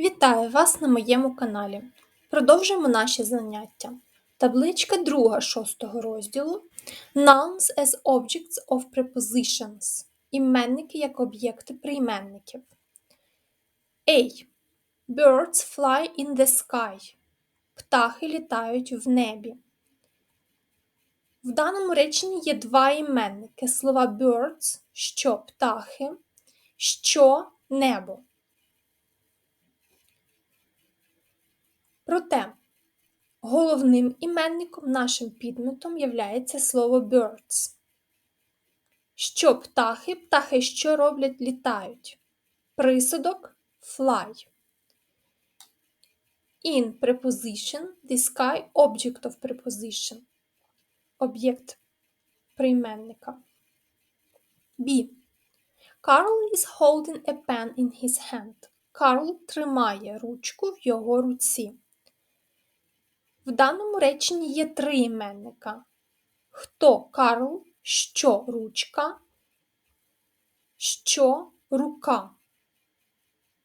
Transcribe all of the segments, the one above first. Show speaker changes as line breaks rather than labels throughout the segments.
Вітаю вас на моєму каналі. Продовжуємо наші заняття. Табличка 2 шостого розділу Nouns as objects of prepositions. Іменники як об'єкти прийменників. A. Birds fly in the sky. Птахи літають в небі. В даному реченні є два іменники: слова birds, що птахи, що небо. Проте головним іменником нашим підметом являється слово birds. Що птахи, птахи що роблять, літають. Присудок fly. In preposition, the sky object of preposition. Об'єкт прийменника. B. Carl is holding a pen in his hand. Карл тримає ручку в його руці. В даному реченні є три іменника. Хто Карл, що ручка, що рука.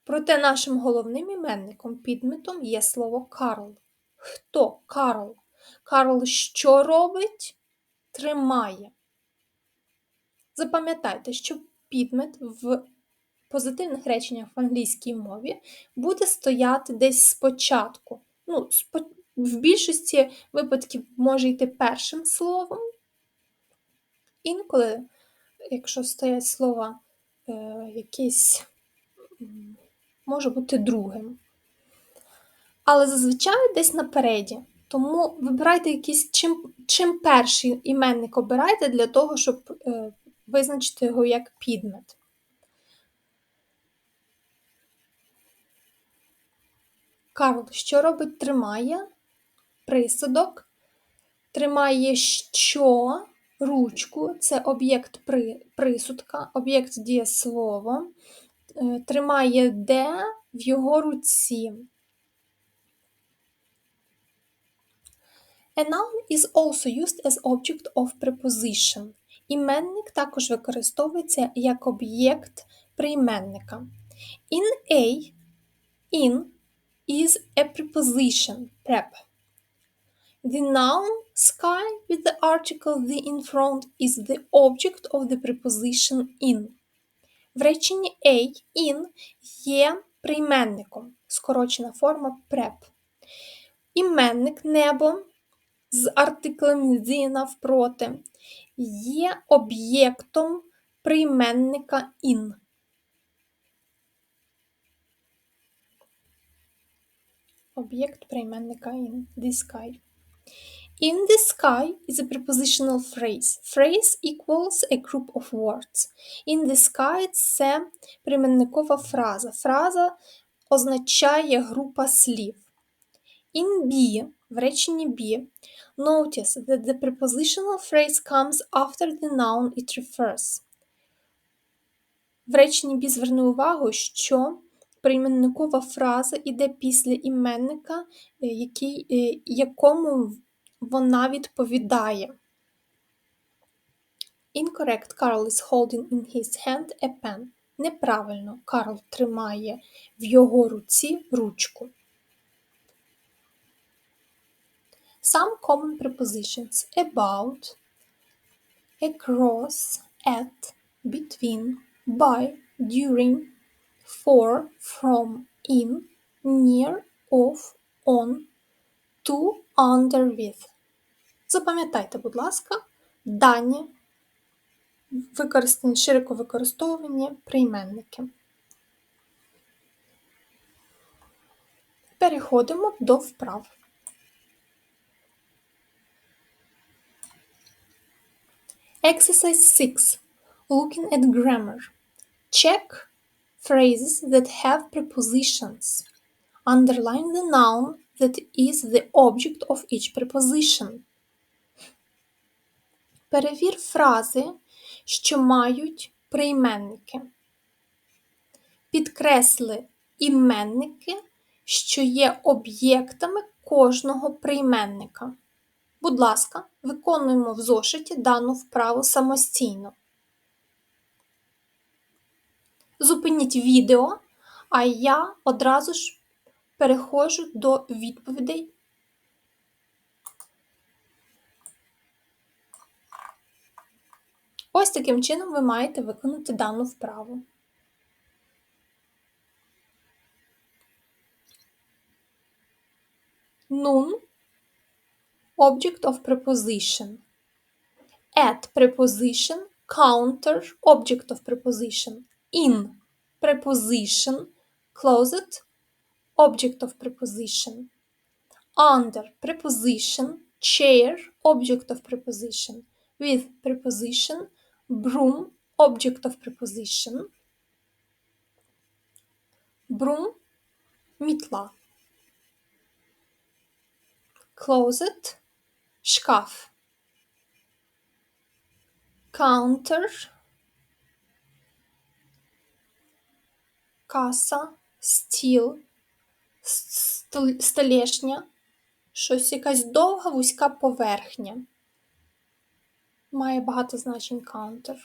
Проте нашим головним іменником підметом є слово Карл. Хто Карл? Карл що робить? Тримає. Запам'ятайте, що підмет в позитивних реченнях в англійській мові буде стояти десь спочатку. Ну, в більшості випадків може йти першим словом. Інколи, якщо стоять слова е, якісь, може бути другим. Але зазвичай десь напереді. Тому вибирайте якийсь, чим чим перший іменник обирайте для того, щоб е, визначити його як підмет. Карл, що робить, тримає присудок, тримає що ручку, це об'єкт присудка, об'єкт дієслово, е, тримає де в його руці. A noun is also used as object of preposition. Іменник також використовується як об'єкт прийменника. In A, in is a preposition, prep. The noun sky with the article the in front is the object of the preposition in. В реченні A in є прийменником, скорочена форма prep. Іменник небо з артиклем the навпроти є об'єктом прийменника in. Об'єкт прийменника in the sky. In the sky is a prepositional phrase. Phrase equals a group of words. In the sky це прийменникова фраза. Фраза означає група слів. In be в реченні be notice that the prepositional phrase comes after the noun it refers. В реченні be зверни увагу, що прийменникова фраза іде після іменника, е, який, е, якому вона відповідає. Incorrect Carl is holding in his hand a pen. Неправильно, Карл тримає в його руці ручку. Some common prepositions about, across, at, between, by, during, for, from, in, near, of, on, to, under, with. Запам'ятайте, будь ласка, дані використані, широко використовувані прийменники. Переходимо до вправ. Exercise 6. Looking at grammar. Check phrases that have prepositions. Underline the noun that is the object of each preposition. Перевір фрази, що мають прийменники. Підкресли іменники, що є об'єктами кожного прийменника. Будь ласка, виконуємо в зошиті дану вправу самостійно. Зупиніть відео, а я одразу ж переходжу до відповідей. Ось таким чином ви маєте виконати дану вправу. Nun object of preposition. At preposition counter object of preposition. In preposition closet object of preposition. Under preposition chair object of preposition. With preposition broom object of preposition. Broom мітла. Closet шкаф. Counter каса, стіл, стол- столешня, щось якась довга вузька поверхня. Має багато значень counter.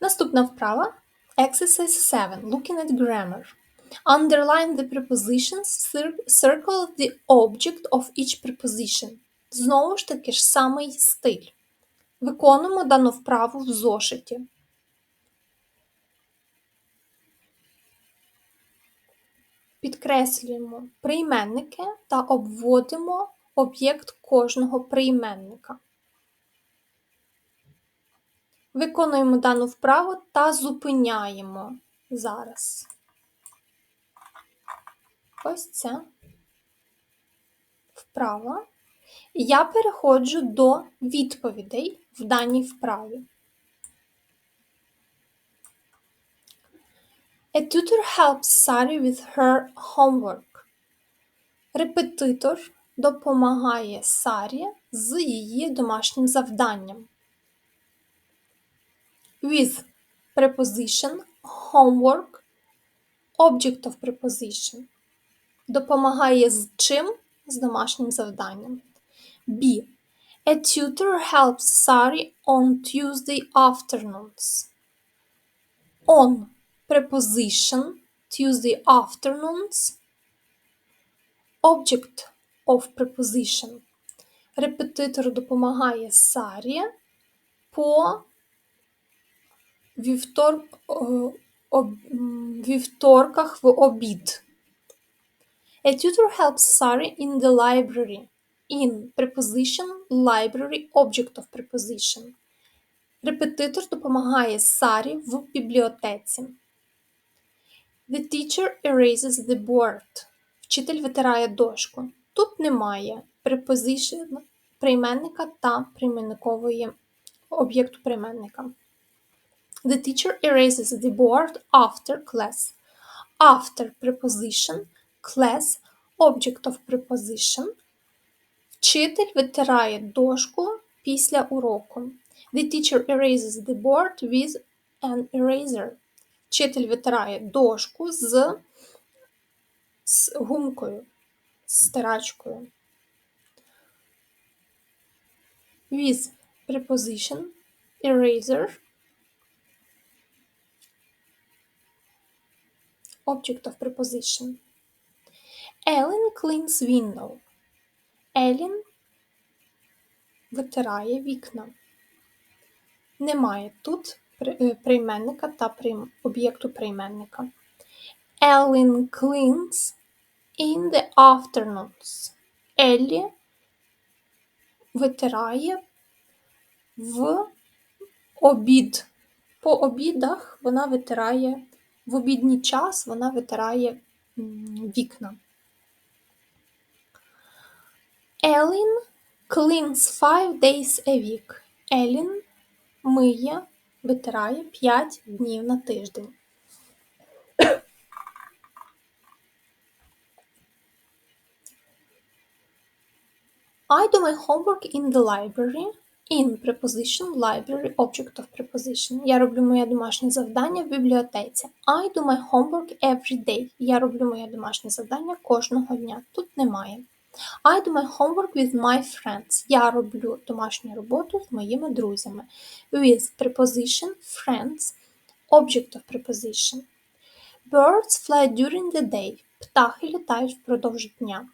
Наступна вправа. Exercise 7. Looking at grammar. Underline the prepositions, circle the object of each preposition. Знову ж таки ж самий стиль. Виконуємо дану вправу в зошиті. Підкреслюємо прийменники та обводимо об'єкт кожного прийменника. Виконуємо дану вправу та зупиняємо зараз. Ось це вправа. Я переходжу до відповідей в даній вправі. A tutor helps Sari with her homework. Репетитор допомагає Сарі з її домашнім завданням. With preposition homework object of preposition. Допомагає з чим? З домашнім завданням. B. A tutor helps Sari on Tuesday afternoons. On preposition Tuesday afternoons. Object of preposition. Репетитор допомагає Сарі по вівтор... об... вівторках в обід. A tutor helps Sari in the library. In preposition library object of preposition. Репетитор допомагає Сарі в бібліотеці. The teacher erases the board. Вчитель витирає дошку. Тут немає preposition прийменника та прийменникової об'єкту прийменника. The teacher erases the board after class. After preposition class object of preposition. Вчитель витирає дошку після уроку. The teacher erases the board with an eraser. Вчитель витирає дошку з, з гумкою, з стирачкою. With preposition eraser object of preposition. Ellen cleans window. Елін витирає вікна. Немає тут прийменника та об'єкту прийменника. Ellen cleans in the afternoons. Еллі витирає в обід. По обідах вона витирає, в обідній час вона витирає вікна. Ellen cleans five days a week. Елін миє, витирає 5 днів на тиждень. I do my homework in the library. In preposition library object of preposition. Я роблю моє домашнє завдання в бібліотеці. I do my homework every day. Я роблю моє домашнє завдання кожного дня. Тут немає. I do my homework with my friends. Я роблю домашню роботу з моїми друзями. With preposition friends, object of preposition. Birds fly during the day. Птахи літають впродовж дня.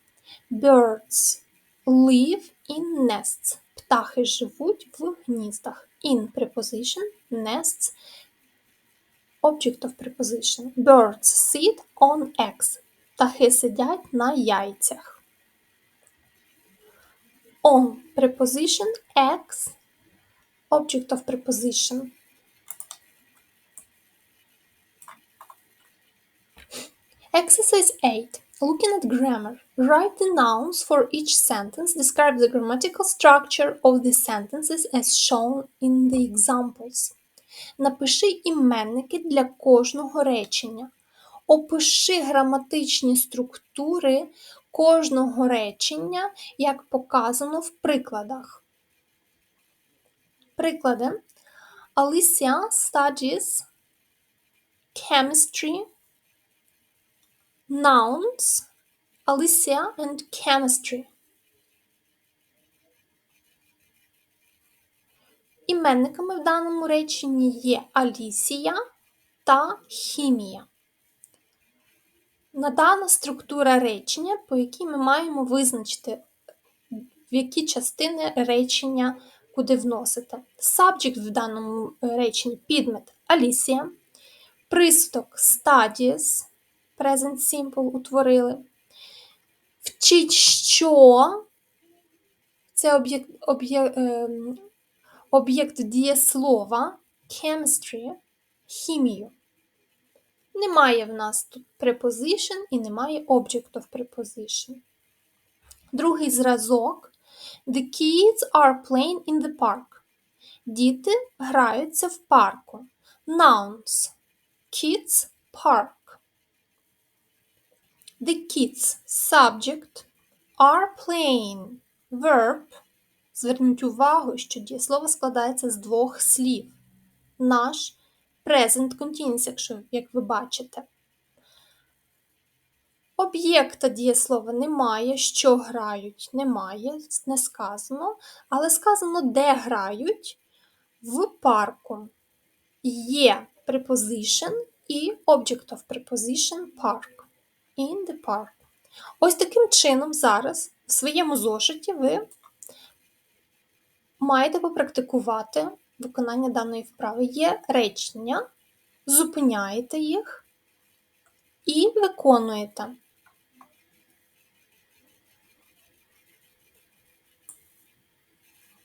Birds live in nests. Птахи живуть в гніздах. In preposition, nests, object of preposition. Birds sit on eggs. Птахи сидять на яйцях. On preposition, eggs, object of preposition. Exercise 8. Looking at grammar. Write the nouns for each sentence. Describe the grammatical structure of the sentences as shown in the examples. Напиши іменники для кожного речення. Опиши граматичні структури кожного речення, як показано в прикладах. Приклади. Alicia studies chemistry Nouns Alicia and chemistry. Іменниками в даному реченні є Алісія та хімія. Надана структура речення, по якій ми маємо визначити, в які частини речення куди вносити. Subject в даному реченні підмет Алісія, присток studies, present simple утворили. Вчить що це об'єкт об'єкт, ем, об'єкт дієслова chemistry, хімію. Немає в нас тут preposition і немає object of preposition. Другий зразок. The kids are playing in the park. Діти граються в парку. Nouns. Kids park. The kids subject are playing. Verb. Зверніть увагу, що дієслово складається з двох слів. Наш present continuous, якщо, як ви бачите. Об'єкта дієслова немає, що грають, немає, не сказано, але сказано, де грають в парку. Є preposition і object of preposition park. In the park. Ось таким чином зараз в своєму зошиті ви маєте попрактикувати виконання даної вправи. Є речення, зупиняєте їх і виконуєте.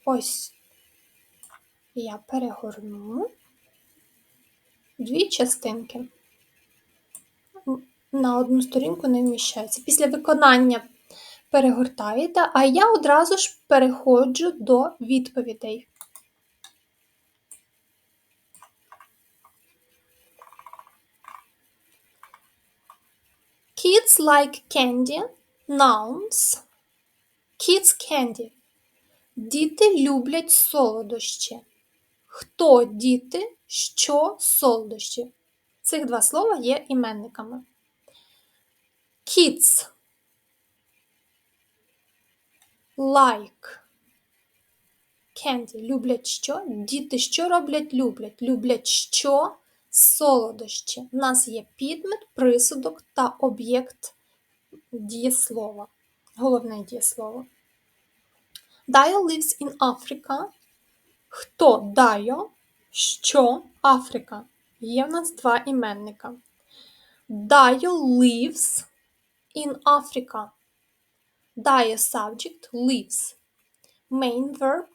Ось я перегорну дві частинки. На одну сторінку не вміщається. Після виконання перегортаєте, а я одразу ж переходжу до відповідей. Kids like candy. Nouns. Kids candy. Діти люблять солодощі. Хто діти, що солодощі? Цих два слова є іменниками. Kids like candy. Люблять що? Діти що роблять? Люблять. Люблять що? Солодощі. У нас є підмет, присудок та об'єкт дієслова. Головне дієслово. Dio lives in Africa. Хто Дайо? Що Африка? Є в нас два іменника. Dio lives in Africa. Dio subject lives. Main verb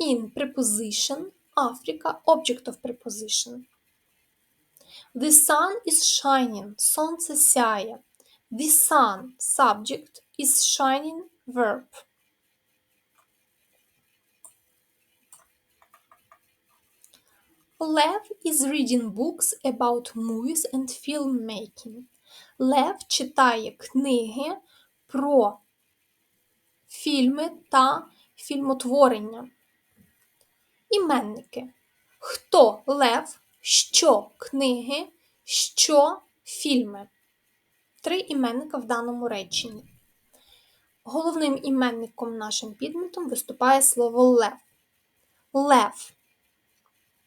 in preposition Africa object of preposition. The sun is shining. Сонце сяє. The sun subject is shining verb. Lev is reading books about movies and filmmaking. Лев читає книги про фільми та фільмотворення. Іменники. Хто лев, що книги, що фільми. Три іменника в даному реченні. Головним іменником нашим підметом виступає слово лев. Лев.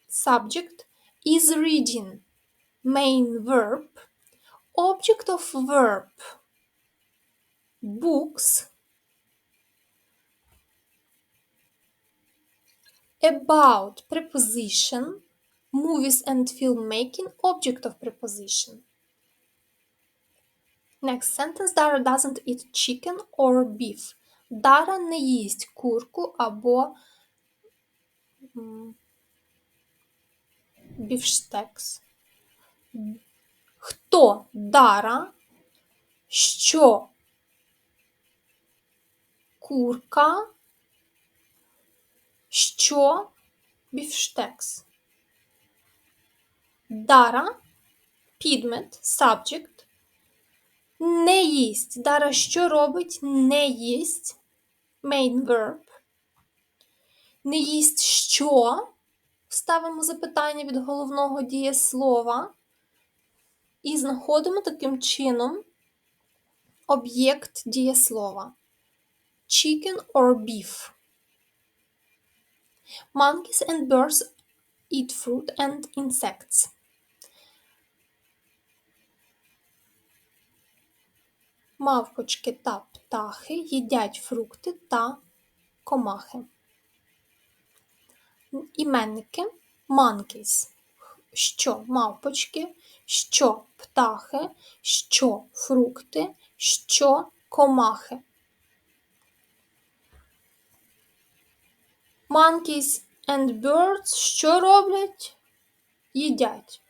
Subject is reading. Main verb. Object of verb. Books. About preposition. Movies and filmmaking. Object of preposition. Next sentence Dara doesn't eat chicken or beef. Дара не їсть курку або м, бівштекс. Хто Дара? Що? Курка? Що? Бівштекс. Дара, підмет, subject. Не їсть. Дара що робить? Не їсть. Main verb. Не їсть що? Ставимо запитання від головного дієслова. І знаходимо таким чином об'єкт дієслова. Chicken or beef. Monkeys and birds eat fruit and insects. Мавпочки та птахи їдять фрукти та комахи. Іменники monkeys. Що мавпочки, що птахи, що фрукти, що комахи. Monkeys and birds що роблять? Їдять.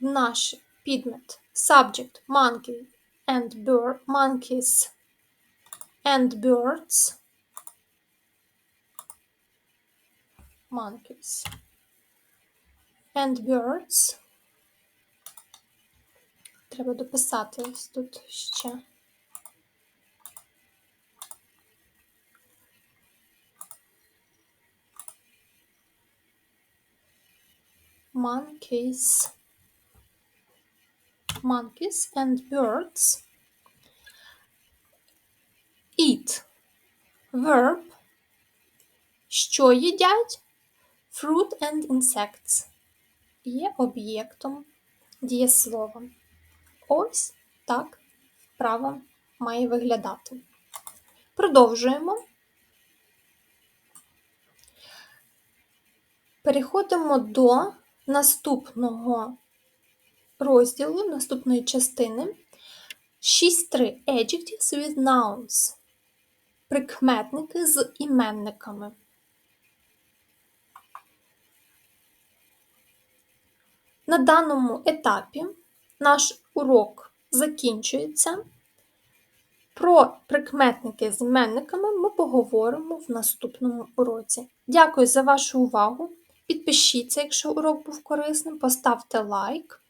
Наш підмет subject monkey and bird monkeys and birds monkeys and birds треба дописати ось тут ще monkeys Monkeys and birds eat verb що їдять fruit and insects є об'єктом дієслова. Ось так вправа має виглядати. Продовжуємо. Переходимо до наступного розділу, наступної частини. 6.3. Adjectives with nouns. Прикметники з іменниками. На даному етапі наш урок закінчується. Про прикметники з іменниками ми поговоримо в наступному уроці. Дякую за вашу увагу. Підпишіться, якщо урок був корисним, поставте лайк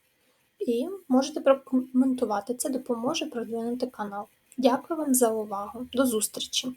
і можете прокоментувати. Це допоможе продвинути канал. Дякую вам за увагу. До зустрічі!